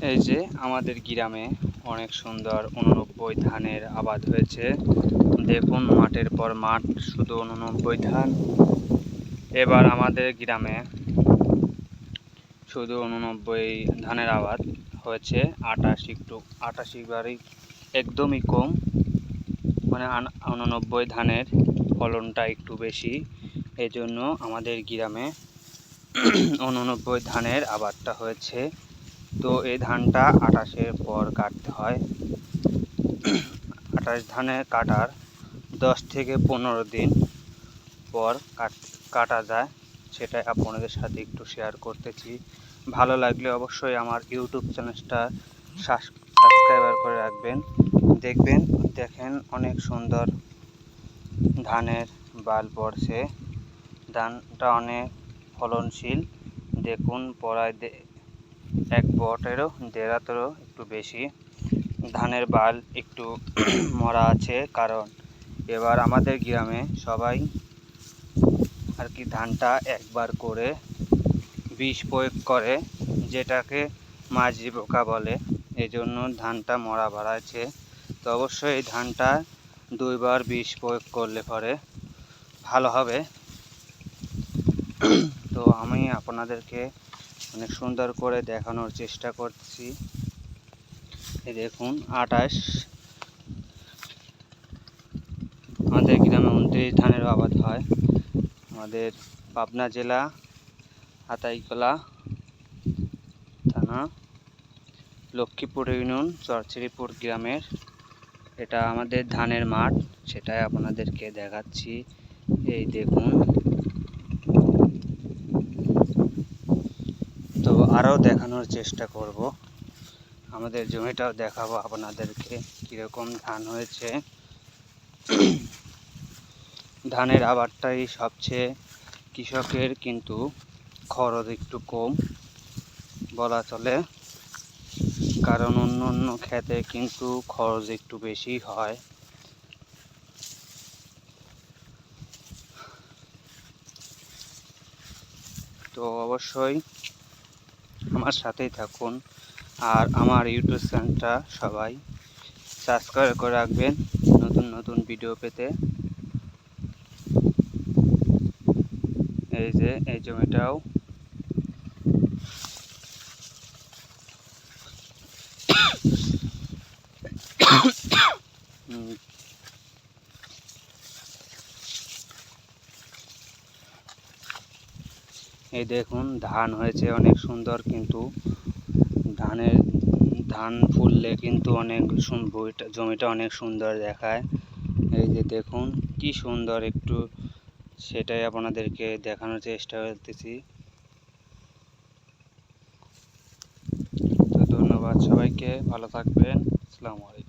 এই যে আমাদের গ্রামে অনেক সুন্দর উননব্বই ধানের আবাদ হয়েছে। দেখুন, মাঠের পর মাঠ, শুধু উননব্বই ধান। এবার আমাদের গ্রামে শুধু উননব্বই ধানের আবাদ হয়েছে। আটাশ একটু, আটাশি বারই একদমই কম। মানে উননব্বই ধানের ফলনটা একটু বেশি। এই জন্য আমাদের গ্রামে উননব্বই ধানের আবাদটা হয়েছে। তো এই ধানটা আটাশের পর কাটতে হয়। আটাশ ধানে কাটার দশ থেকে পনেরো দিন পর কাট যায়। সেটাই আপনাদের সাথে একটু শেয়ার করতেছি। ভালো লাগলে অবশ্যই আমার ইউটিউব চ্যানেলটা সাবস্ক্রাইবার করে রাখবেন। দেখবেন, দেখেন অনেক সুন্দর ধানের বাল পড়ছে। ধানটা অনেক ফলনশীল। দেখুন, পড়ায় দে- এক বটেরও, দেড়াতেরও একটু বেশি। ধানের বাল একটু মরা আছে, কারণ এবার আমাদের গ্রামে সবাই আর কি ধানটা একবার করে বিষ প্রয়োগ করে, যেটাকে মাঝি পোকা বলে। এই জন্য ধানটা মরা বাড়াচ্ছে তো অবশ্যই এই ধানটা দুইবার বিষ প্রয়োগ করলে পরে ভালো হবে। তো আমি আপনাদেরকে অনেক সুন্দর করে দেখানোর চেষ্টা করছি। এই দেখুন আটাশ আমাদের গ্রামে উনত্রিশ ধানের আবাদ হয়। আমাদের পাবনা জেলা আতাইকলা থানা, লক্ষ্মীপুর ইউনিয়ন, চরচিরিপুর গ্রামের। এটা আমাদের ধানের মাঠ, সেটাই আপনাদেরকে দেখাচ্ছি। এই দেখুন তো আরও দেখানোর চেষ্টা করব। আমাদের জমিটাও দেখাবো আপনাদেরকে কীরকম ধান হয়েছে। ধানের আবারটাই সবচেয়ে কৃষকের কিন্তু খরচ একটু কম বলা চলে। কারণ অন্য অন্য ক্ষেতে কিন্তু খরচ একটু বেশি হয়। তো অবশ্যই আমার সাথেই থাকুন। আর আমার ইউটিউব চ্যানেলটা সবাই সাবস্ক্রাইব করে রাখবেন নতুন নতুন ভিডিও পেতে। এই যে, এই জমিটাও। এই দেখুন, ধান হয়েছে অনেক সুন্দর কিন্তু ধানের, ধান ফুললে কিন্তু অনেক জমিটা অনেক সুন্দর দেখায়। এই যে দেখুন, কি সুন্দর একটু সেটাই আপনাদেরকে দেখানোর চেষ্টা করতেছি। তো ধন্যবাদ সবাইকে, ভালো থাকবেন, আসসালামু আলাইকুম।